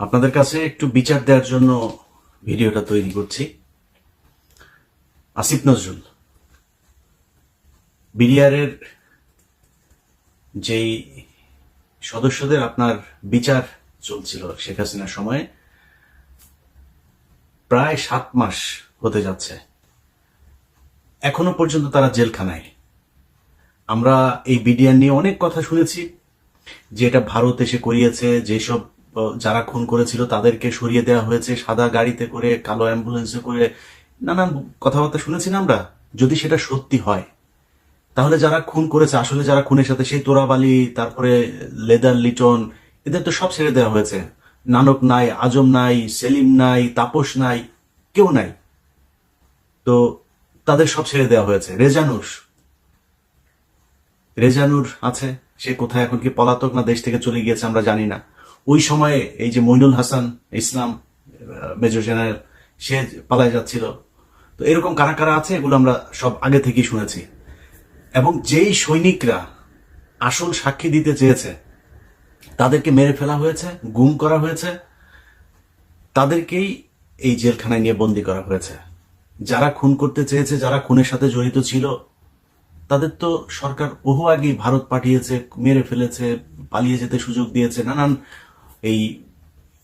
আপনাদের কাছে একটু বিচার দেওয়ার জন্য ভিডিওটা তৈরি করছি। আসিফ নজরুল, বিডিআরের যেই সদস্যদের আপনার বিচার চলছিল শেখ হাসিনার সময়ে, প্রায় সাত মাস হতে যাচ্ছে। এখনও পর্যন্ত তারা জেলখানায়। আমরা এই বিডিআর নিয়ে অনেক কথা শুনেছি, যে এটা ভারত এসে করিয়েছে, যেসব যারা খুন করেছিল তাদেরকে সরিয়ে দেওয়া হয়েছে, সাদা গাড়িতে করে, কালো অ্যাম্বুলেন্সে করে। নানান কথাবার্তা শুনেছি না আমরা? যদি সেটা সত্যি হয়, তাহলে যারা খুন করেছে, আসলে যারা খুনের সাথে, সেই তোরাবালি, তারপরে লেদার লিটন, এদের তো সব ছেড়ে দেওয়া হয়েছে। নানক নাই, আজম নাই, সেলিম নাই, তাপস নাই, কেউ নাই। তো তাদের সব ছেড়ে দেওয়া হয়েছে। রেজানুর রেজানুর আছে? সে কোথায় এখন কি পলাতক না দেশ থেকে চলে গিয়েছে আমরা জানি না। ওই সময়ে এই যে মইনুল হাসান ইসলাম মেজর জেনারেল, সে পালায় যাচ্ছিল। তো এরকম কারা কারা আছে এগুলো আমরা সব আগে থেকেই শুনেছি। এবং যেই সৈনিকরা আসল সাক্ষী দিতে চেয়েছে, তাদেরকে মেরে ফেলা হয়েছে, গুম করা হয়েছে, তাদেরকেই এই জেলখানায় নিয়ে বন্দি করা হয়েছে। যারা খুন করতে চেয়েছে, যারা খুনের সাথে জড়িত ছিল, তাদের তো সরকার বহু আগেই ভারত পাঠিয়েছে, মেরে ফেলেছে, পালিয়ে যেতে সুযোগ দিয়েছে, নানান এই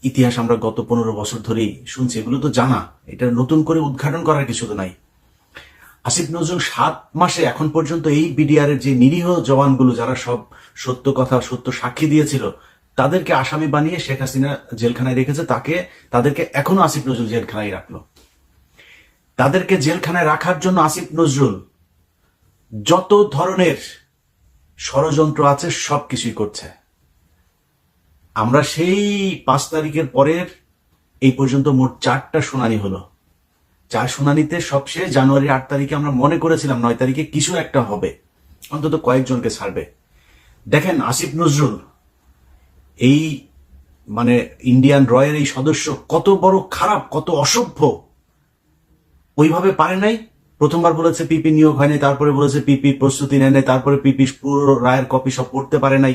ইতিহাস আমরা গত পনেরো বছর ধরেই শুনছি, এগুলো তো জানা। এটা নতুন করে উদ্ঘাটন করার কিছু তো নাই। আসিফ নজরুল সাত মাসে এখন পর্যন্ত এই বিডিআর এর যে নিরীহ জওয়ানগুলো যারা সব সত্য কথা, সত্য সাক্ষী দিয়েছিল, তাদেরকে আসামি বানিয়ে শেখ হাসিনা জেলখানায় রেখেছে, তাকে, তাদেরকে এখনও আসিফ নজরুল জেলখানায় রাখল। তাদেরকে জেলখানায় রাখার জন্য আসিফ নজরুল যত ধরনের ষড়যন্ত্র আছে সব কিছুই করছে। আমরা সেই পাঁচ তারিখের পরের এই পর্যন্ত মোট চারটা শুনানি হলো। চার শুনানিতে সবশেষ জানুয়ারি আট তারিখে আমরা মনে করেছিলাম নয় তারিখে কিছু একটা হবে। অন্তত কয়েকজনকে ছাড়বে। দেখেন আসিফ নজরুল, এই মানে ইন্ডিয়ান রয়ের এই সদস্য কত বড় খারাপ, কত অসভ্য। ওইভাবে পারে নাই? প্রথমবার বলেছে পিপি নিয়োগ হয়নি, তারপরে বলেছে পিপি প্রস্তুতি নেয় নাই, তারপরে পিপি পুরো রায়ের কপি সব পড়তে পারে নাই।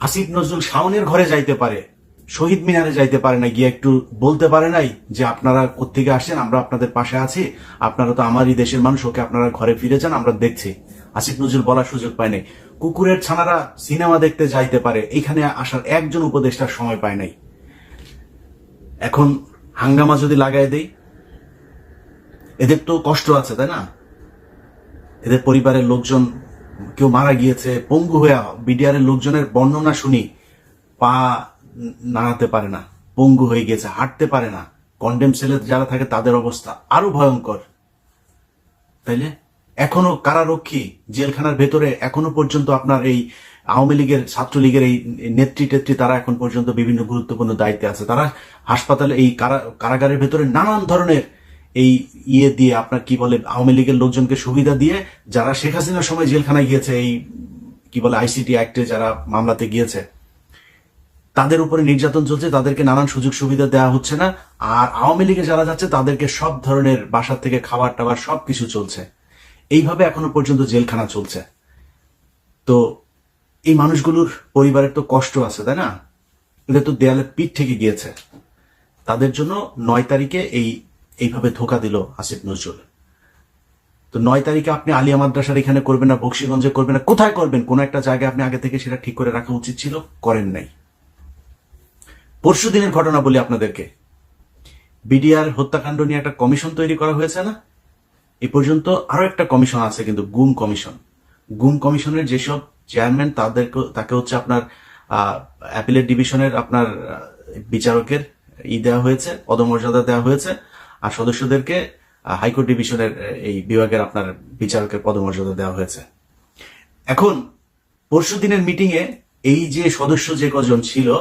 আসিফ নজরুল শাওনের ঘরে যাইতে পারে, শহীদ মিনারে যাইতে পারে না, গিয়ে একটু বলতে পারে নাই যে আপনারা কোথেকে আসেন আমরা আপনাদের পাশে আছি, আপনারা তো আমারই দেশের মানুষ, ওকে আপনারা ঘরে ফিরে যান, আমরা দেখছি। আসিফ নজরুল বলার সুযোগ পায় নাই। কুকুরের ছানারা সিনেমা দেখতে যাইতে পারে, এখানে আসার একজন উপদেষ্টার সময় পায় নাই। এখন হাঙ্গামা যদি লাগাই দেই, এদের তো কষ্ট আছে, তাই না? এদের পরিবারের লোকজন কেউ মারা গিয়েছে, পঙ্গু হয়ে বিডিআর এর লোকজনের বর্ণনা শুনি, পা নাড়াতে পারে না, পঙ্গু হয়ে গেছে হাঁটতে পারে না। কন্ডেম সেলে যারা থাকে তাদের অবস্থা আরও ভয়ঙ্কর। তাইলে? এখনও কারারক্ষী জেলখানার ভেতরে এখনও পর্যন্ত আপনার এই আওয়ামী লীগের, ছাত্রলীগের এই নেত্রী টেত্রী তারা এখন পর্যন্ত বিভিন্ন গুরুত্বপূর্ণ দায়িত্বে আছে। তারা হাসপাতালে এই কারা- কারাগারের ভেতরে নানান ধরনের এই ইয়ে দিয়ে আপনার কি বলে, আওয়ামী লীগের লোকজনকে সুবিধা দিয়ে যারা শেখ হাসিনার সময় জেলখানায় গিয়েছে, এই কি বলে আইসিটি অ্যাক্টে যারা মামলাতে গিয়েছে, তাদের উপরে নির্যাতন চলছে, তাদেরকে নানান সুযোগ সুবিধা দেওয়া হচ্ছে না। আর আওয়ামী লীগে যারা যাচ্ছে, তাদেরকে সব ধরনের বাসা থেকে খাবার টাবার সব কিছু চলছে। এইভাবে এখনও পর্যন্ত জেলখানা চলছে। তো এই মানুষগুলোর পরিবারের তো কষ্ট আছে, তাই না? এদের তো দেয়ালে পিঠ থেকে গিয়েছে। তাদের জন্য নয় তারিখে এই এইভাবে ধোকা দিল আসিফ নজরুল। তো নয় তারিখে আপনি আলিয়া মাদ্রাসার এখানে করবেন না, বক্সিগঞ্জে করবেন না, কোথায় করবেন? কোন একটা জায়গায় আপনি আগে থেকে সেটা ঠিক করে রাখা উচিত ছিল? করেন নাই। পরশু দিনের ঘটনা বলি আপনাদেরকে। বিডিআর হত্যাকাণ্ড নিয়ে একটা কমিশন তৈরি করা হয়েছে না? এ পর্যন্ত আরও একটা কমিশন আছে কিন্তু গুম কমিশন। গুম কমিশনের যেসব চেয়ারম্যান তাদেরকে তাকে হচ্ছে আপনার অ্যাপিলেট ডিভিশনের আপনার বিচারকের ই দেওয়া হয়েছে, পদমর্যাদা দেওয়া হয়েছে। আর সদস্যদেরকে হাইকোর্ট ডিভিশনের এই বিভাগের আপনার বিচারকের পদমর্যাদা দেওয়া হয়েছে। এখন, পরশু দিনের মিটিংয়ে এই যে সদস্য যে কজন ছিল,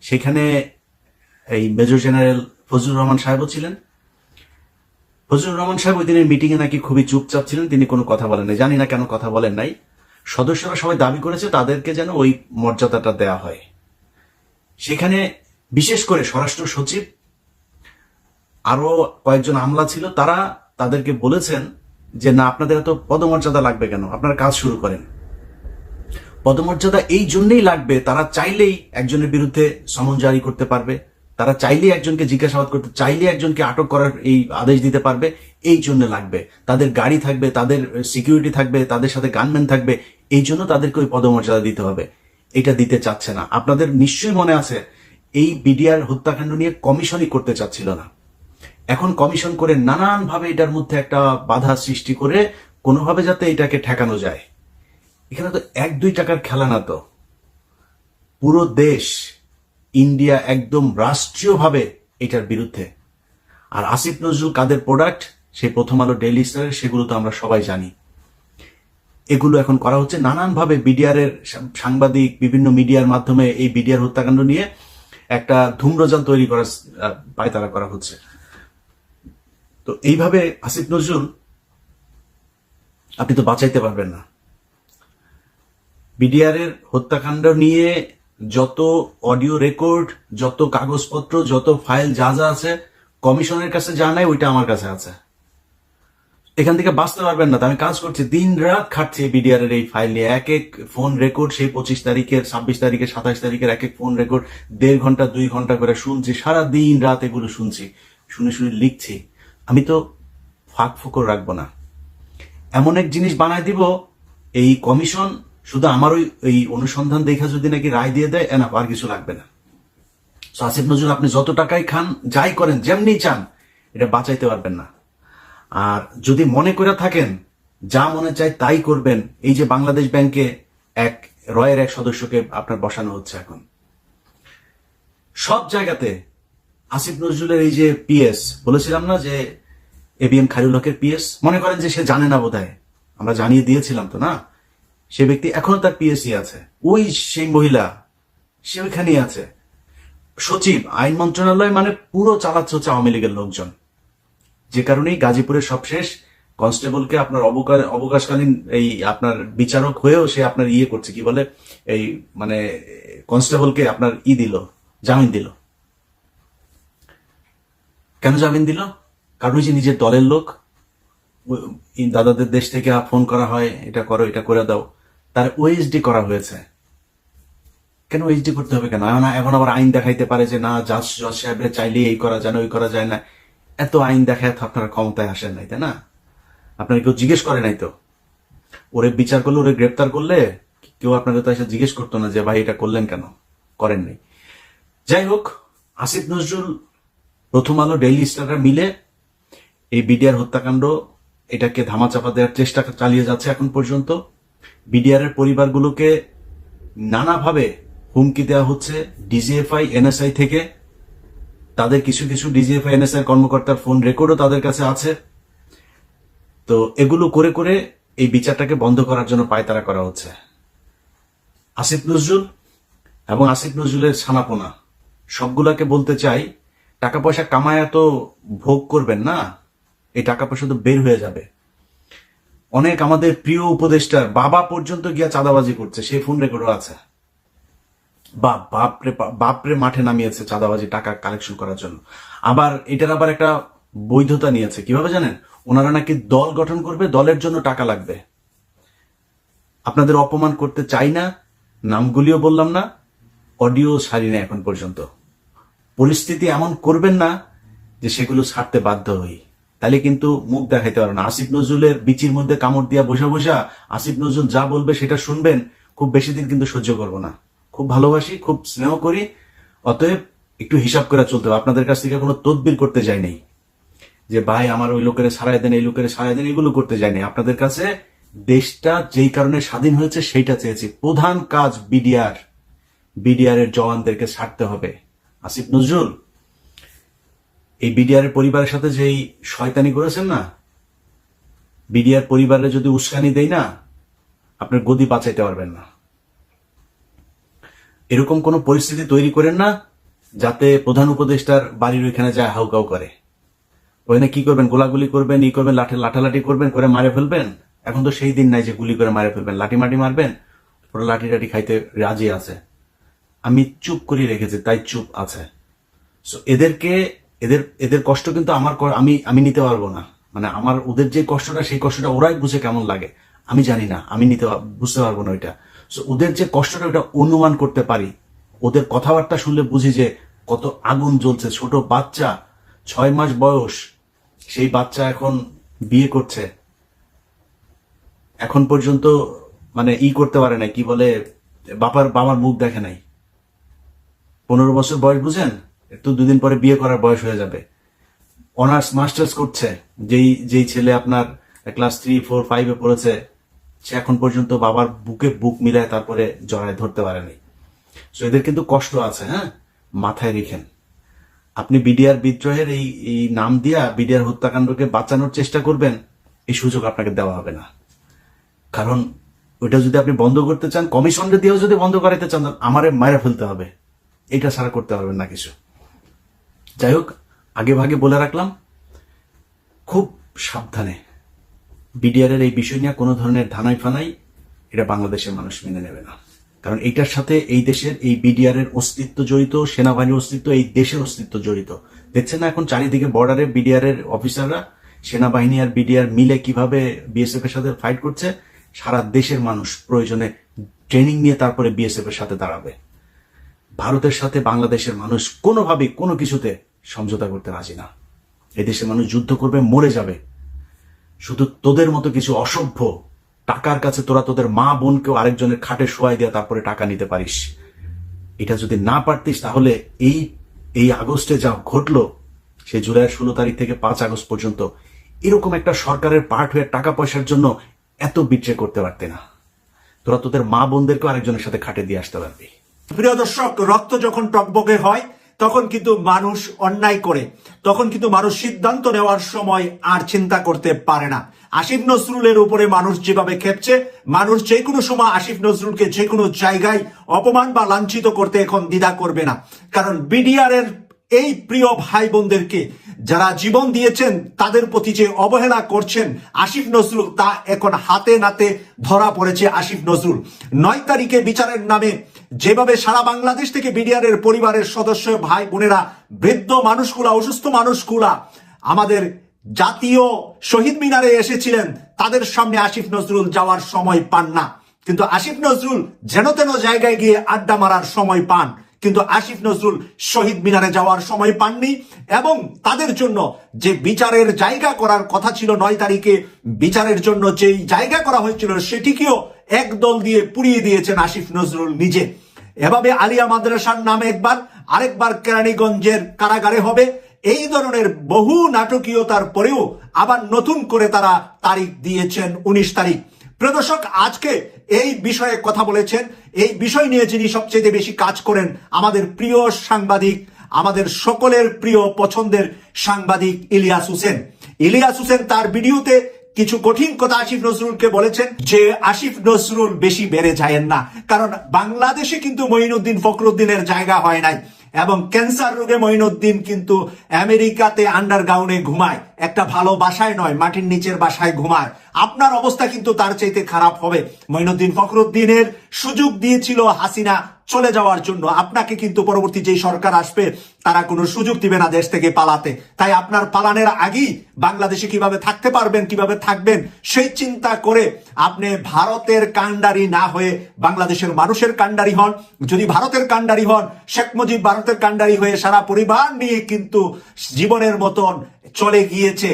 সেখানে এই মেজর জেনারেল ফজলুর রহমান সাহেবও ছিলেন। ফজলুর রহমান সাহেব ওই দিনের মিটিংয়ে নাকি খুবই চুপচাপ ছিলেন, তিনি কোনো কথা বলেন নাই। জানি না কেন কথা বলেন নাই। সদস্যরা সবাই দাবি করেছে, তাদেরকে যেন ওই মর্যাদাটা দেয়া হয়। সেখানে বিশেষ করে স্বরাষ্ট্র সচিব আরও কয়েকজন আমলা ছিল, তারা তাদেরকে বলেছেন যে, না, আপনাদের এত পদমর্যাদা লাগবে কেন? আপনারা কাজ শুরু করেন। পদমর্যাদা এই জন্যই লাগবে, তারা চাইলেই একজনের বিরুদ্ধে সমন জারি করতে পারবে, তারা চাইলেই একজনকে জিজ্ঞাসাবাদ করতে চাইলে একজনকে আটক করার এই আদেশ দিতে পারবে, এই জন্য লাগবে। তাদের গাড়ি থাকবে, তাদের সিকিউরিটি থাকবে, তাদের সাথে গানম্যান থাকবে, এই জন্য তাদেরকে ওই পদমর্যাদা দিতে হবে। এটা দিতে চাচ্ছে না। আপনাদের নিশ্চয়ই মনে আছে, এই বিডিআর হত্যাকাণ্ড নিয়ে কমিশনই করতে চাচ্ছিল না। এখন কমিশন করে নানানভাবে এটার মধ্যে একটা বাধা সৃষ্টি করে কোনোভাবে যাতে এটাকে ঠেকানো যায়। এখানে তো এক দুই টাকার খেলা না তো। পুরো দেশ, ইন্ডিয়া একদম রাষ্ট্রীয়ভাবে এটার বিরুদ্ধে। আর আসিফ নজরুল কাদের প্রোডাক্ট সেই প্রথম আলো ডেইলি স্টারের সেগুলো তো আমরা সবাই জানি। এগুলো এখন করা হচ্ছে নানানভাবে বিডিআরের সাংবাদিক, বিভিন্ন মিডিয়ার মাধ্যমে এই বিডিআর হত্যাকাণ্ড নিয়ে একটা ধূম্রজাল তৈরি করার পায়তারা করা হচ্ছে। তো এইভাবে আসিফ নজরুল, আপনি তো বাঁচাইতে পারবেন না। বিডিআর এর হত্যাকাণ্ড নিয়ে যত অডিও রেকর্ড, যত কাগজপত্র, যত ফাইল যা যা আছে, কমিশনের কাছে যা নাই, ওইটা আমার কাছে আছে। এখান থেকে বাঁচতে পারবেন না। আমি কাজ করছি, দিন রাত খাটছি বিডিআর এর এই ফাইল নিয়ে। এক এক ফোন রেকর্ড, সেই পঁচিশ তারিখের, ছাব্বিশ তারিখের, সাতাশ তারিখের এক এক ফোন রেকর্ড, দেড় ঘণ্টা, দুই ঘণ্টা করে শুনছি সারা দিন রাত এগুলো শুনছি, শুনে শুনে লিখছি। আমি তো ফাঁক ফোকর রাখব না। এমন এক জিনিস বানায় দিব এই কমিশন শুধু আমার ওই এই অনুসন্ধান দেখা যদি নাকি রায় দিয়ে দেয় এনা আর কিছু লাগবে না। So, আসিফ নজরুল আপনি যত টাকাই খান যাই করেন যেমনি চান এটা বাঁচাইতে পারবেন না। আর যদি মনে করে থাকেন যা মনে চায় তাই করবেন এই যে বাংলাদেশ ব্যাংকে এক রয়ের এক সদস্যকে আপনার বসানো হচ্ছে এখন। সব জায়গাতে আসিফ নজরুলের এই যে পিএস বলেছিলাম না যে এবিএম খায়রুল হকের পিএস মনে করেন যে সে জানে না বোধহয়। আমরা জানিয়ে দিয়েছিলাম তো, না? সে ব্যক্তি এখনও তার পিএসসি আছে। ওই সেই মহিলা, সে ওইখানেই আছে। সচিব, আইন মন্ত্রণালয় মানে পুরো চালাচ্ছে হচ্ছে আওয়ামী লীগের লোকজন। যে কারণেই গাজীপুরের সবশেষ কনস্টেবলকে আপনার অবকাশ অবকাশকালীন এই আপনার বিচারক হয়েও সে আপনার ইয়ে করছে, কি বলে? এই মানে কনস্টেবলকে আপনার ই দিল, জামিন দিল। কেন জামিন দিল? কারণ যে নিজের দলের লোক দাদাদের দেশ থেকে ফোন করা হয়, এটা করো, এটা করে দাও। তার ওএসডি করা হয়েছে। কেন ওএসডি করতে হবে কেন? এখন আবার আইন দেখাইতে পারে যে না, জাজ, জজ সাহেবরা চাইলে এই করা যায় না, ওই করা যায় না। এত আইন দেখায় তো আপনারা ক্ষমতায় আসেন নাই, তাই না? আপনারা কেউ জিজ্ঞেস করে নাই তো? ওরে বিচার করলে, ওরে গ্রেপ্তার করলে, কেউ আপনাকে তো এসে জিজ্ঞেস করতো না যে, ভাই, এটা করলেন কেন? করেননি যাই হোক, আসিফ নজরুল প্রথম আলো ডেইলি স্টাররা মিলে এই বিডিআর হত্যাকাণ্ড এটাকে ধামাচাপা দেওয়ার চেষ্টা চালিয়ে যাচ্ছে এখন পর্যন্ত। বিডিআর এর পরিবারগুলোকে নানাভাবে হুমকি দেওয়া হচ্ছে ডিজিএফআই এনএসআই থেকে। তাদের কিছু কিছু D G F I N S I কর্মকর্তার ফোন রেকর্ডও তাদের কাছে আছে। তো এগুলো করে করে এই বিচারটাকে বন্ধ করার জন্য পায়তারা করা হচ্ছে। আসিফ নজরুল এবং আসিফ নজরুলের ছানাপোনা। সবগুলাকে বলতে চাই টাকা পয়সা কামায় তো ভোগ করবেন না, এই টাকা পয়সা তো বের হয়ে যাবে। অনেক আমাদের প্রিয় উপদেষ্টার বাবা পর্যন্ত গিয়া চাঁদাবাজি করছে সেই ফোন রেকর্ডও আছে। বাপ বাপরে বাপরে মাঠে নামিয়েছে চাঁদাবাজি টাকা কালেকশন করার জন্য। আবার এটার আবার একটা বৈধতা নিয়েছে, কীভাবে জানেন? ওনারা নাকি দল গঠন করবে, দলের জন্য টাকা লাগবে। আপনাদের অপমান করতে চাই না, নামগুলিও বললাম না, অডিও সারি না এখন পর্যন্ত। পরিস্থিতি এমন করবেন না যে সেগুলো ছাড়তে বাধ্য হই। তাহলে কিন্তু মুখ দেখাইতে পারবে না। আসিফ নজরুলের বিচির মধ্যে কামড় দিয়া বসে বসা আসিফ নজরুল যা বলবে সেটা শুনবেন, খুব বেশি দিন কিন্তু সহ্য করব না। খুব ভালোবাসি, খুব স্নেহ করি, অতএব একটু হিসাব করে চলতে হবে। আপনাদের কাছ থেকে কোনো তদবির করতে যাই যে ভাই আমার ওই লোকের সারাই দেন, এই লোকের সারাই দেন, এগুলো করতে যায়নি আপনাদের কাছে দেশটা যেই কারণে স্বাধীন হয়েছে, সেইটা চেয়েছি। প্রধান কাজ বিডিআর। বিডিআর এর জওয়ানদেরকে ছাড়তে হবে। আসিফ নজরুল, এই বিডিআর পরিবারের সাথে যেই শয়তানি করেছেন না, বিডিআর পরিবারে যদি উস্কানি দেই না, আপনার গদি বাঁচাইতে পারবেন না। এরকম কোন পরিস্থিতি তৈরি করেন না, যাতে প্রধান উপদেষ্টার বাড়ির ওইখানে যায় হাউকাউ করে। ওখানে কি করবেন? গোলাগুলি করবেন, ই করবেন, লাঠি লাঠালাঠি করবেন, করে মারে ফেলবেন? এখন তো সেই দিন নাই যে গুলি করে মারে ফেলবেন। লাঠি মাটি মারবেন ওরা লাঠি টাঠি খাইতে রাজি আছে। আমি চুপ করে রেখেছি তাই চুপ আছে। সো এদেরকে এদের এদের কষ্ট কিন্তু আমার আমি আমি নিতে পারব না। মানে আমার ওদের যে কষ্টটা সেই কষ্টটা ওরাই বুঝে কেমন লাগে। আমি জানি না আমি নিতে বুঝতে পারব না ওইটা। So, ওদের যে কষ্টটা ওটা অনুমান করতে পারি। ওদের কথাবার্তা শুনলে বুঝি যে কত আগুন জ্বলছে। ছোট বাচ্চা ছয় মাস বয়স সেই বাচ্চা এখন বিয়ে করছে। এখন পর্যন্ত মানে ই করতে পারে না কি বলে বাবার বাবার মুখ দেখে নাই। পনেরো বছর বয়স বুঝেন? একটু দুদিন পরে বিয়ে করার বয়স হয়ে যাবে। অনার্স মাস্টার্স করছে। যেই যেই ছেলে আপনার ক্লাস থ্রি ফোর ফাইভে পড়েছে, সে এখন পর্যন্ত বাবার বুকে বুক মিলায় তারপরে জড়ায় ধরতে পারেনি। সো এদের কিন্তু কষ্ট আছে হ্যাঁ? মাথায় রেখেন। আপনি বিডিআর বিদ্রোহের এই এই নাম দিয়া বিডিআর হত্যাকাণ্ডকে বাঁচানোর চেষ্টা করবেন, এই সুযোগ আপনাকে দেওয়া হবে না। কারণ ওইটা যদি আপনি বন্ধ করতে চান কমিশনটা দিয়েও যদি বন্ধ করাইতে চান, আমারে মায়েরা ফেলতে হবে। এটা ছাড়া করতে পারবেন না কিছু। যাই হোক, আগে ভাগে বলে রাখলাম, খুব সাবধানে বিডিআর এর এই বিষয় নিয়ে কোনো ধরনের ধানাই ফানাই এটা বাংলাদেশের মানুষ মেনে নেবে না। কারণ এইটার সাথে এই দেশের এই বিডিআর এর অস্তিত্ব জড়িত, সেনাবাহিনীর অস্তিত্ব, এই দেশের অস্তিত্ব জড়িত। দেখছেন না এখন চারিদিকে বর্ডারে বিডিআর এর অফিসাররা সেনাবাহিনী আর বিডিআর মিলে কীভাবে বিএসএফ এর সাথে ফাইট করছে, সারা দেশের মানুষ প্রয়োজনে ট্রেনিং নিয়ে তারপরে বিএসএফ এর সাথে দাঁড়াবে। ভারতের সাথে বাংলাদেশের মানুষ কোনোভাবেই কোনো কিছুতে সমঝোতা করতে রাজি না। এদেশের মানুষ যুদ্ধ করবে, মরে যাবে। শুধু তোদের মতো কিছু অসভ্য টাকার কাছে তোরা তোদের মা বোনকেও আরেকজনের খাটে শোয়াই দিয়ে তারপরে টাকা নিতে পারিস। এটা যদি না পারতিস, তাহলে এই এই আগস্টে যা ঘটলো সে জুলাইয়ের ষোলো তারিখ থেকে পাঁচ আগস্ট পর্যন্ত এরকম একটা সরকারের পার্ট হয়ে টাকা পয়সার জন্য এত বিট্রে করতে পারতে না। তোরা তোদের মা বোনদেরকেও আরেকজনের সাথে খাটে দিয়ে আসতে পারবি। প্রিয় দর্শক রক্ত যখন টকবকে হয়, তখন কিন্তু মানুষ অন্যায় করে। তখন কিন্তু মানুষ সিদ্ধান্ত নেওয়ার সময় আর চিন্তা করতে পারে না। আসিফ নজরুলের উপরে মানুষ যেভাবে খেপছে, মানুষ যে কোনো সময় আসিফ নজরুলকে যে কোনো জায়গায় অপমান বা লাঞ্ছিত করতে এখন দ্বিধা করবে না। কারণ বিডিআর এর এই প্রিয় ভাই বোনদেরকে যারা জীবন দিয়েছেন, তাদের প্রতি যে অবহেলা করছেন আসিফ নজরুল, তা এখন হাতে নাতে ধরা পড়েছে আসিফ নজরুল। নয় তারিখে বিচারের নামে যেভাবে সারা বাংলাদেশ থেকে বিডিআরের পরিবারের সদস্য, ভাই বোনেরা, বৃদ্ধ মানুষগুলা, অসুস্থ মানুষগুলা আমাদের জাতীয় শহীদ মিনারে এসেছিলেন, তাদের সামনে আসিফ নজরুল যাওয়ার সময় পান না। কিন্তু আসিফ নজরুল যেন তেন জায়গায় গিয়ে আড্ডা মারার সময় পান। কিন্তু আসিফ নজরুল শহীদ মিনারে যাওয়ার সময় পাননি এবং তাদের জন্য যে বিচারের জায়গা করার কথা ছিল নয় তারিখে, বিচারের জন্য যেই জায়গা করা হয়েছিল সেটিকেও একদল দিয়ে পুড়িয়ে দিয়েছেন আসিফ নজরুল নিজে। এভাবে আলিয়া মাদ্রাসার নামে একবার, আরেকবার কেরানীগঞ্জের কারাগারে হবে। এই ধরনের বহু নাটকীয়তার পরেও আবার নতুন করে তারা তারিখ দিয়েছেন উনিশ তারিখ। প্রিয় দর্শক, আজকে এই বিষয়ে কথা বলেছেন। এই বিষয় নিয়ে যিনি সবচেয়ে বেশি কাজ করেন, আমাদের প্রিয় সাংবাদিক, আমাদের সকলের প্রিয় পছন্দের সাংবাদিক ইলিয়াস হোসেন। ইলিয়াস হোসেন তার ভিডিওতে কিছু কঠিন কথা আসিফ নজরুলকে বলেছেন যে আসিফ নজরুল বেশি বেড়ে যায়েন না। কারণ বাংলাদেশে কিন্তু মঈনুদ্দিন ফখরুদ্দিনের জায়গা হয় নাই। এবং ক্যান্সার রোগে মঈনুদ্দিন কিন্তু আমেরিকাতে আন্ডারগ্রাউন্ডে ঘুমায়। একটা ভালো বাসায় নয়, মাটির নিচের বাসায় ঘুমায়। আপনার অবস্থা কিন্তু তার চাইতে খারাপ হবে। মঈনুদ্দিন ফখরুদ্দিনের সুযোগ দিয়েছিল হাসিনা চলে যাওয়ার জন্য আপনাকে কিন্তু পরবর্তী যেই সরকার আসবে, তারা কোনো সুযোগ দিবে না দেশ থেকে পালাতে। তাই আপনার পালানের আগেই বাংলাদেশে কীভাবে থাকতে পারবেন, কীভাবে থাকবেন, সেই চিন্তা করে আপনি ভারতের কান্ডারি না হয়ে বাংলাদেশের মানুষের কান্ডারি হন। যদি ভারতের কান্ডারি হন, শেখ মুজিব ভারতের কান্ডারি হয়ে সারা পরিবার নিয়ে কিন্তু জীবনের মতন চলে গিয়েছে।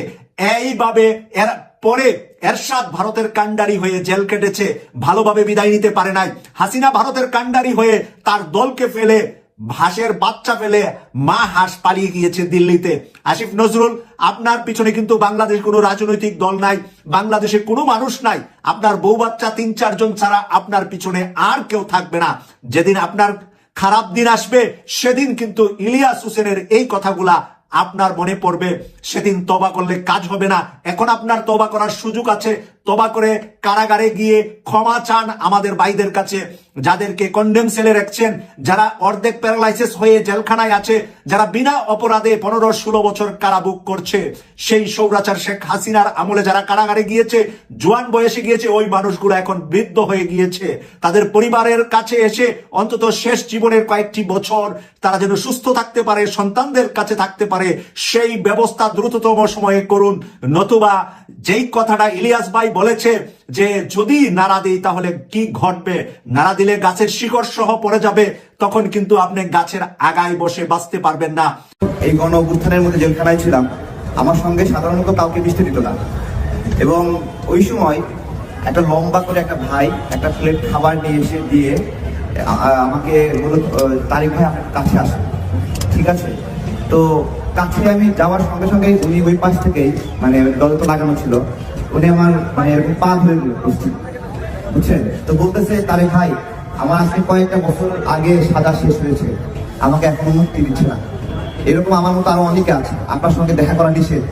এইভাবে এর পরে এরশাদ ভারতের কান্ডারি হয়ে জেল কেটেছে, ভালোভাবে বিদায় নিতে পারে নাই। হাসিনা ভারতের কান্ডারি হয়ে তার দলকে ফেলে হাঁসের বাচ্চা ফেলে মা হাঁস পালিয়ে গিয়েছে দিল্লিতে। আসিফ নজরুল, আপনার পিছনে কিন্তু বাংলাদেশ কোনো রাজনৈতিক দল নাই, বাংলাদেশে কোনো মানুষ নাই। আপনার বউ বাচ্চা তিন, চারজন ছাড়া আপনার পিছনে আর কেউ থাকবে না। যেদিন আপনার খারাপ দিন আসবে, সেদিন কিন্তু ইলিয়াস হোসেনের এই কথাগুলা আপনার মনে পড়বে, সেদিন তবা করলে কাজ হবে না। এখন আপনার তবা করার সুযোগ আছে তবা করে কারাগারে গিয়ে ক্ষমা চান আমাদের ভাইদের কাছে, যাদেরকে কন্ডেম সেলে রাখছেন, যারা অর্ধেক প্যারালাইসিস হয়ে জেলখানায় আছে, যারা বিনা অপরাধে পনেরো ষোলো বছর কারাবুক করছে। সেই সৌরাচার শেখ হাসিনার আমলে যারা কারাগারে গিয়েছে, জোয়ান বয়সে গিয়েছে, ওই মানুষগুলো এখন বৃদ্ধ হয়ে গিয়েছে। তাদের পরিবারের কাছে এসে অন্তত শেষ জীবনের কয়েকটি বছর তারা যেন সুস্থ থাকতে পারে, সন্তানদের কাছে থাকতে পারে, সেই ব্যবস্থা দ্রুততম সময়ে করুন। নতুবা যেই কথাটা ইলিয়াস ভাই বলেছে যে যদি নাড়া দিই তাহলে কি ঘটবে? নাড়া দিলে গাছের শিকড় সহ পড়ে যাবে তখন কিন্তু আপনি গাছের আগায় বসে বাঁচতে পারবেন না। এই গণ অভ্যুত্থানের মধ্যে জেলখানায় ছিলাম। আমার সঙ্গে সাধারণত কাউকে মিশতে দিত না। এবং ওই সময় একটা লম্বা করে একটা ভাই একটা প্লেট খাবার নিয়ে এসে দিয়ে আমাকে বলল "আহ, তারিক ভাই আপনার কাছে আসেন। ঠিক আছে? তো কাছে আমি যাওয়ার সঙ্গে সঙ্গে উনি ওই পাশ থেকেই মানে দলতো লাগানো ছিল। উনি আমার মানে এরকম পা ধরে উপস্থিত বুঝছেন? তো বলতেছে, তারে ভাই, আমার আজকে কয়েকটা বছর আগে সাজা শেষ হয়েছে। আমাকে এখনও মুক্তি দিচ্ছে না। এরকম আমার মতো আরও অনেকে আছে। আপনার সঙ্গে দেখা করা নিষেধ।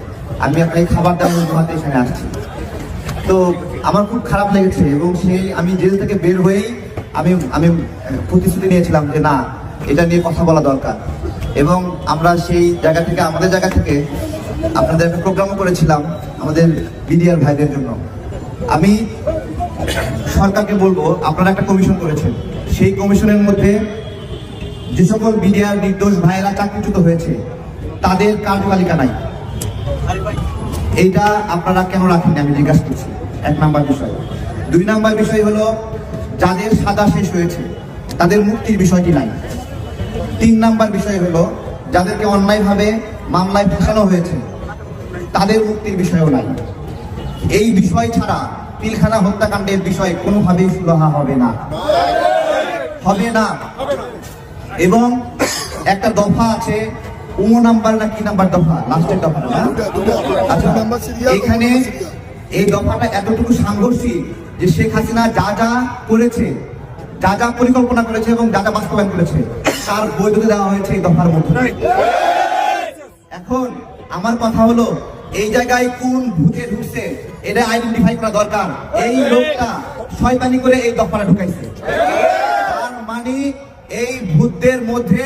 আমি আপনার এই খাবার দাবার অজুহাতে এখানে আসছি। তো আমার খুব খারাপ লেগেছে এবং সেই আমি জেল থেকে বের হয়েই আমি আমি প্রতিশ্রুতি নিয়েছিলাম যে না, এটা নিয়ে কথা বলা দরকার। এবং আমরা সেই জায়গা থেকে, আমাদের জায়গা থেকে আপনাদের একটা প্রোগ্রামও করেছিলাম। আমাদের বিডিআর ভাইদের জন্য। আমি সরকারকে বলব, আপনারা একটা কমিশন করেছেন। সেই কমিশনের মধ্যে যে সকল বিডিআর নির্দোষ ভাইয়েরা চাকরিচ্যুত হয়েছে, তাদের কার্যতালিকা নাই। এইটা আপনারা কেন রাখেননি? আমি জিজ্ঞাসা করছি। এক নাম্বার বিষয়। দুই নাম্বার বিষয় হলো, যাদের সাদা শেষ হয়েছে, তাদের মুক্তির বিষয়টি নাই। তিন নাম্বার বিষয় হলো, যাদেরকে অন্যায়ভাবে মামলায় ফাঁসানো হয়েছে তাদের মুক্তির বিষয়ও নাই। এই বিষয় ছাড়া পিলখানা হত্যাকাণ্ডের বিষয় কোনোভাবেই সুরাহা হবে না। হবে না। এবং একটা দফা আছে, ও নাম্বার না কি নাম্বার দফা? লাস্টের দফা আচ্ছা এখানে এই দফাটা এতটুকু সাংঘর্ষিক যে শেখ হাসিনা যা যা করেছে, যা যা পরিকল্পনা করেছে এবং যা যা বাস্তবায়ন করেছে, তার বৈধতা দেওয়া হয়েছে এই দফার মধ্যে। এখন আমার কথা হলো এই জায়গায় কোন ভূতে ঢুকছে, এটা আইডেন্টিফাই করা দরকার। এই লোকটা শয়তানি করে এই দফাটা ঢুকাইছে। তার মানে এই ভূতদের মধ্যে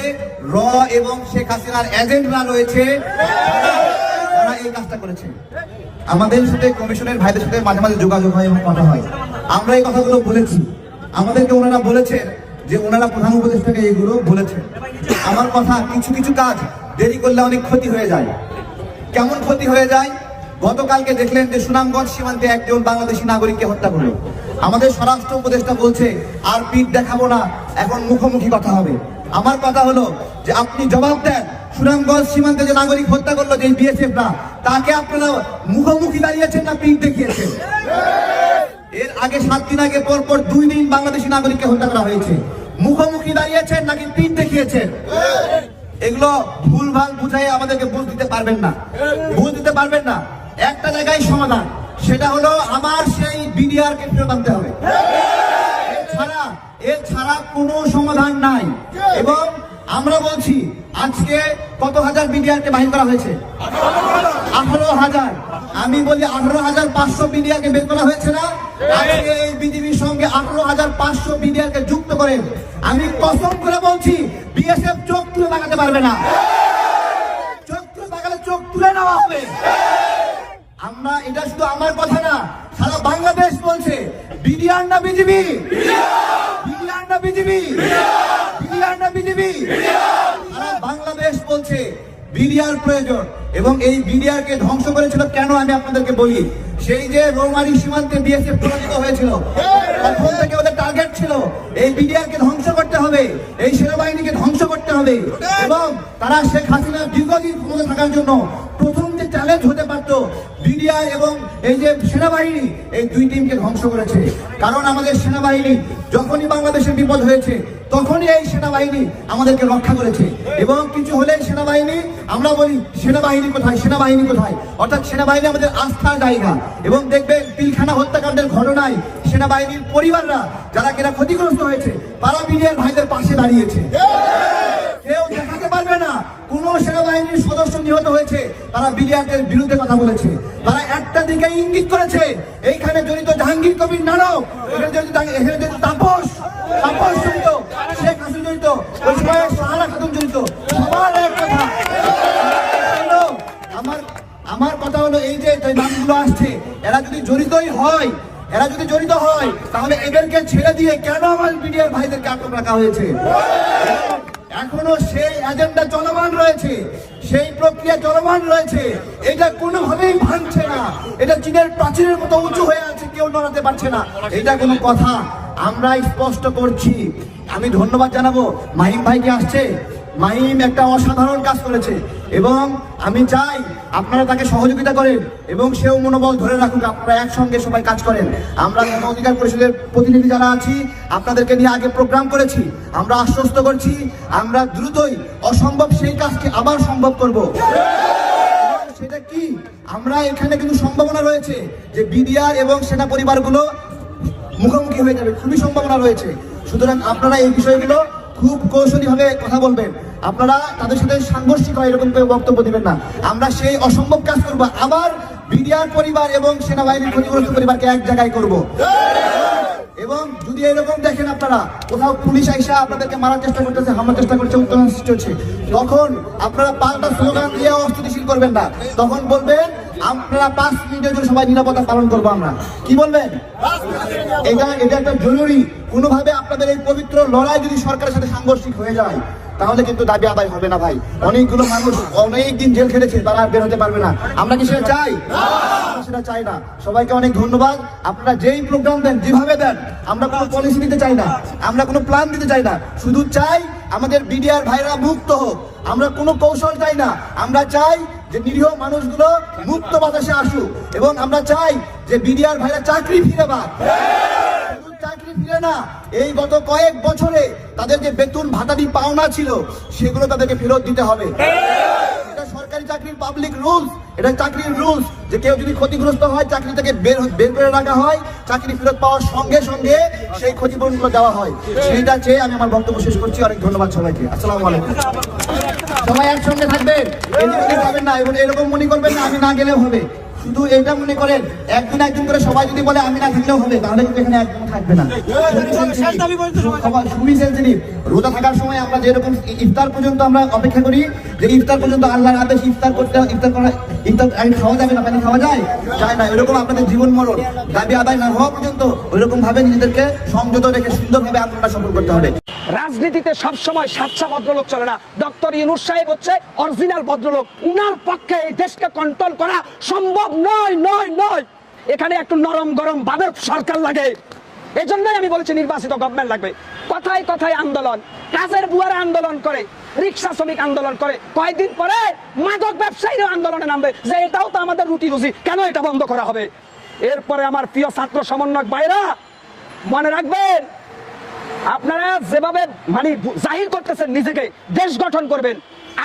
র এবং শেখ হাসিনার এজেন্টরা রয়েছে। যারা এই কাজটা করেছে। আমাদের সাথে কমিশনের ভাইদের সাথে মাঝে মাঝে যোগাযোগ হয় এবং কথা হয়। আমরা এই কথাগুলো বলেছি। আমাদেরকে ওনারা বলেছেন যে ওনারা প্রধান উপদেষ্টাকে এইগুলো বলেছেন। আমার কথা কিছু কিছু কাজ দেরি করলে অনেক ক্ষতি হয়ে যায়। কেমন ক্ষতি হয়ে যায়? গতকালকে দেখলেন যে সুনামগঞ্জ সীমান্তে একজন বাংলাদেশি নাগরিককে হত্যা করল। আমাদের স্বরাষ্ট্র উপদেষ্টা বলছে, আর পিঠ দেখাবো না, এখন মুখোমুখি কথা হবে। আমার কথা হলো যে আপনি জবাব দেন, সুনামগঞ্জ সীমান্তে যে নাগরিক হত্যা করল, যে বিএসএফ না তাকে আপনারা মুখোমুখি দাঁড়িয়েছেন না পিঠ দেখিয়েছেন? এর আগে সাত দিন আগে পর পর দুই দিন বাংলাদেশি নাগরিককে হত্যা করা হয়েছে। মুখোমুখি দাঁড়িয়েছেন নাকি পিঠ দেখিয়েছেন? এগুলো ভুল ভালো বুঝাই আমাদেরকে বুঝ দিতে পারবেন না। বুঝ দিতে পারবেন না। একটা জায়গায় সমাধান, সেটা হলো আমার সেই বিডিআর কে ফেরত আনতে হবে। এছাড়া এর ছাড়া কোনো সমাধান নাই। এবং আমরা বলছি, আজকে কত হাজার বিডিআর কে বাহির করা হয়েছে? আঠারো হাজার। আমি বলি আঠারো হাজার পাঁচশো বিডিআর কে বের করা হয়েছে না। এই বিজিবির সঙ্গে আঠারো হাজার পাঁচশো বিডিআর কে যুক্ত করে আমি কসম করে বলছি, বিএসএফ চোখ তুলে লাগাতে পারবে না। চোখ তুলে লাগালে চোখ তুলে নেওয়া হবে। আমরা এটা শুধু আমার কথা না, সারা বাংলাদেশ বলছে, বিডিআর না বিজিবি? বিডিআর না বিজিবি? বিডিআর না বিজিবি? সারা বাংলাদেশ বলছে বিডিআর প্রয়োজন। এবং এই বিডিআর কে ধ্বংস করেছিল কেন আমি আপনাদেরকে বলি? সেই যে রৌমারি সীমান্তে বিএসএফ পরাজিত হয়েছিল তখন থেকে ওদের টার্গেট ছিল। এই বিডিআর কে ধ্বংস করতে হবে, এই সেনাবাহিনীকে ধ্বংস করতে হবে। এবং তারা শেখ হাসিনার দীর্ঘদিন ক্ষমতা থাকার জন্য প্রথম যে চ্যালেঞ্জ হতে পারতো, বিডিআর এবং এই যে সেনাবাহিনী, এই দুই টিমকে ধ্বংস করেছে। কারণ আমাদের সেনাবাহিনী যখনই বাংলাদেশের বিপদ হয়েছে তখনই এই সেনাবাহিনী আমাদেরকে রক্ষা করেছে। এবং কিছু হলে সেনাবাহিনী, আমরা বলি, সেনাবাহিনী কোথায়? সেনাবাহিনী কোথায়? অর্থাৎ সেনাবাহিনী আমাদের আস্থার জায়গা। এবং দেখবেন, পিলখানা হত্যাকাণ্ডের ঘটনায় সেনাবাহিনীর পরিবাররা, যারা কিনা ক্ষতিগ্রস্ত হয়েছে তারা মিডিয়ার ভাইদের পাশে দাঁড়িয়েছে। কেউ দেখাতে পারবে না কোন সেনাবাহিনীর সদস্য নিহত হয়েছে, তারা বিডিআরের বিরুদ্ধে কথা বলেছে। তারা একটা দিকে ইঙ্গিত করেছে, এইখানে জড়িত জাহাঙ্গীর কবির নানক, এখানে জড়িত এখানে জড়িত তাপস তাপস জড়িত, শেখ হাসিনা জড়িত, ওই সময় সাহারা খাতুন জড়িত, সবার এক কথা। আমার আমার কথা হলো এই যে নামগুলো আসছে, এরা যদি জড়িতই হয়, এরা যদি জড়িত হয়, তাহলে এদেরকে ছেড়ে দিয়ে কেন আমার মিডিয়ার ভাইদেরকে আটক রাখা হয়েছে? এখনও সেই এজেন্ডা চলমান রয়েছে, সেই প্রক্রিয়া চলমান রয়েছে। এটা কোনোভাবেই ভাঙছে না। এটা চীনের প্রাচীরের মতো উঁচু হয়ে আছে, কেউ নড়াতে পারছে না। এটা কোনো কথা। আমরা স্পষ্ট করছি। আমি ধন্যবাদ জানাব। মাহিম ভাইকে আসছে? মাহিম একটা অসাধারণ কাজ করেছে এবং আমি চাই আপনারা তাকে সহযোগিতা করেন এবং সেও মনোবল ধরে রাখুক, আপনারা একসঙ্গে সবাই কাজ করেন। আমরা গণ অধিকার পরিষদের প্রতিনিধি যারা আছি, আপনাদেরকে নিয়ে আগে প্রোগ্রাম করেছি, আমরা আশ্বস্ত করছি, আমরা দ্রুতই অসম্ভব সেই কাজকে আবার সম্ভব করব। সেটা কি? আমরা এখানে কিন্তু সম্ভাবনা রয়েছে যে বিডিআর এবং সেনা পরিবারগুলো মুখোমুখি হয়ে যাবে। খুবই সম্ভাবনা রয়েছে। সুতরাং আপনারা এই বিষয়গুলো খুব কৌশলী ভাবে কথা বলবেন। আপনারা তাদের সাথে সাংঘর্ষিক হয় এরকম কেউ বক্তব্য দিবেন না। আমরা সেই অসম্ভব কাজ করব। আবার বিডিআর পরিবার এবং সেনাবাহিনীর ক্ষতিগ্রস্ত পরিবারকে এক জায়গায় করব। এবং যদি এরকম দেখেন আপনারা, কোথাও পুলিশ আইসা আপনাদেরকে মারার চেষ্টা করতেছে, হামলার চেষ্টা করছে, উত্তেজনা সৃষ্টি হচ্ছে, তখন আপনারা পাল্টা স্লোগান দিয়ে অস্থিতিশীল করবেন না। তখন বলবেন আপনারা পাঁচ মিনিটের জন্য সবাই নিরাপত্তা পালন করব আমরা। কি বলবেন? এটা এটা একটা জরুরি কোনোভাবে আপনাদের এই পবিত্র লড়াই যদি সরকারের সাথে সাংঘর্ষিক হয়ে যায়, তাহলে কিন্তু দাবি আদায় হবে না ভাই। অনেকগুলো মানুষ অনেক দিন জেল খেটেছে, তারা বের হতে পারবে না। আমরা কি সেটা চাই? সেটা চাই না। সবাইকে অনেক ধন্যবাদ। আপনারা যেই প্রোগ্রাম দেন, যেভাবে দেন, আমরা কোনো পলিসি দিতে চাই না। আমরা কোনো প্ল্যান দিতে চাই না। শুধু চাই আমাদের বিডিআর ভাইরা মুক্ত হোক। আমরা কোনো কৌশল চাই না। আমরা চাই যে নিরীহ মানুষগুলো মুক্ত বাতাসে আসুক। এবং আমরা চাই যে বিডিআর ভাইরা চাকরি ফিরে পাক। চাকরি দিলে না, এই গত কয়েক বছরে তাদের যে বেতন ভাতাদি পাওনা ছিল, সেগুলো তাদেরকে ফেরত দিতে হবে। এটা সরকারি চাকরির পাবলিক রুলস এটা চাকরির রুলস যে কেউ যদি ক্ষতিগ্রস্ত হয়, চাকরি থেকে বের বের করে রাখা হয়, চাকরি ফেরত পাওয়ার সঙ্গে সঙ্গে সেই দেওয়া হয়। চেয়ে আমি আমার শেষ করছি। অনেক ধন্যবাদ সবাইকে। একসঙ্গে থাকবেন। না এবং এরকম করবেন না, আমি না গেলেও হবে। শুধু এটা মনে করেন, একদিন একদিন করে সবাই যদি বলে আমি না থাকলেও হবে, তাহলে কিন্তু এখানে একদম থাকবে না। খুবই রোজা থাকার সময় আমরা যেরকম ইফতার পর্যন্ত আমরা অপেক্ষা করি, যে ইফতার পর্যন্ত আল্লাহর আদেশ ইফতার করতে, ইফতার করা ইফতার আগে খাওয়া যাবে না পানি খাওয়া যায়? যায় না, এরকম আপনাদের জীবন মরণ। দাবি আদায় না হওয়া পর্যন্ত ওইরকম ভাবে নিজেদেরকে সংযত রেখে সুন্দরভাবে আন্দোলনটা সফল করতে হবে। রাজনীতিতে সবসময় সাচ্চা ভদ্রলোক চলে না। ডক্টর ইউনুস সাহেব হচ্ছে অরিজিনাল ভদ্রলোক। উনার পক্ষে এই দেশকে কন্ট্রোল করা সম্ভব নয় নয় নয়। এখানে একটু নরম গরম ভাবের সরকার লাগে। এই জন্যই আমি বলেছি নির্বাচিত গভর্নমেন্ট লাগবে। কথায় কথায় আন্দোলন, কাজের বুয়ারে আন্দোলন করে, রিক্সা শ্রমিক আন্দোলন করে। কয়েকদিন পরে মাদক ব্যবসায়ীরা আন্দোলনে নামবে। যে এটাও তো আমাদের রুটি রুজি। কেন এটা বন্ধ করা হবে? এরপরে আমার প্রিয় ছাত্র সমন্বয়ক বাইরা মনে রাখবেন আপনারা যেভাবে মানে জাহির করতেছেন নিজেকে, দেশ গঠন করবেন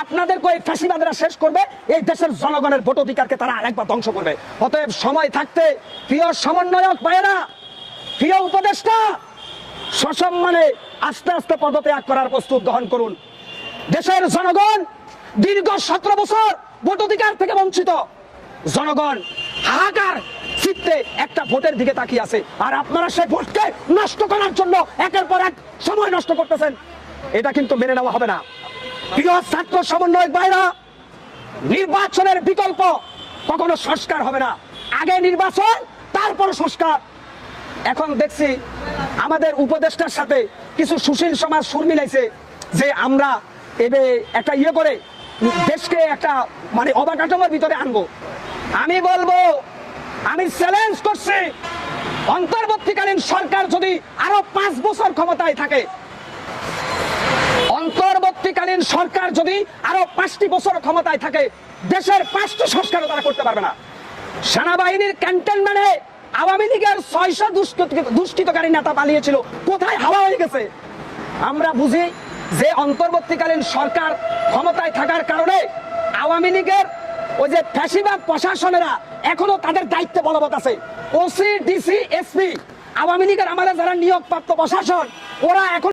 আপনাদের কই ফ্যাসিবাদরা শেষ করবে, এই দেশের জনগণের ভোট অধিকারকে তারা আরেকবার ধ্বংস করবে। অতএব সময় থাকতে, প্রিয় সমন্বয়ক ভাইয়েরা, প্রিয় উপদেষ্টা, সসম্মানে আস্তে আস্তে পদত্যাগ করার প্রস্তুত গ্রহণ করুন। দেশের জনগণ দীর্ঘ সতেরো বছর ভোট অধিকার থেকে বঞ্চিত। জনগণ হাহাকার চিত্তে একটা ভোটের দিকে তাকিয়ে আছে। আর আপনারা সেই ভোটকে নষ্ট করার জন্য একের পর এক সময় নষ্ট করতেছেন। এটা কিন্তু মেনে নেওয়া হবে না। প্রিয় ছাত্র সমন্বয়ক ভাইরা, নির্বাচনের বিকল্প কখনো সংস্কার হবে না। আগে নির্বাচন, তারপর সংস্কার। এখন দেখছি আমাদের উপদেষ্টার সাথে কিছু সুশীল সমাজ সুর মিলাইছে যে আমরা এবে একটা ইয়ে করে দেশকে একটা মানে অবাকাঠামোর ভিতরে আনব। আমি বলব আমি চ্যালেঞ্জ করছি। অন্তর্বর্তীকালীন সরকার যদি আরও পাঁচ বছর ক্ষমতায় থাকে, অন্তর্বর্তীকালীন সরকার যদি আরও পাঁচটি বছর ক্ষমতায় থাকে, দেশের পাঁচটি সংস্কারও তারা করতে পারবে না। সেনাবাহিনীর ক্যান্টনমেন্টে আওয়ামী লীগের ছয়শো দুষ্কৃতকারী নেতা পালিয়েছিল। কোথায় হাওয়া হয়ে গেছে? আমরা বুঝি যে অন্তর্বর্তীকালীন সরকার ক্ষমতায় থাকার কারণে আওয়ামী লীগের ওই যে ফ্যাসিবাদ প্রশাসনেরা এখনও তাদের দায়িত্ব বলবৎ আছে। ওসি, ডিসি, এসপি, আওয়ামী লীগের আমাদের যারা নিয়োগপ্রাপ্ত প্রশাসন, ওরা এখন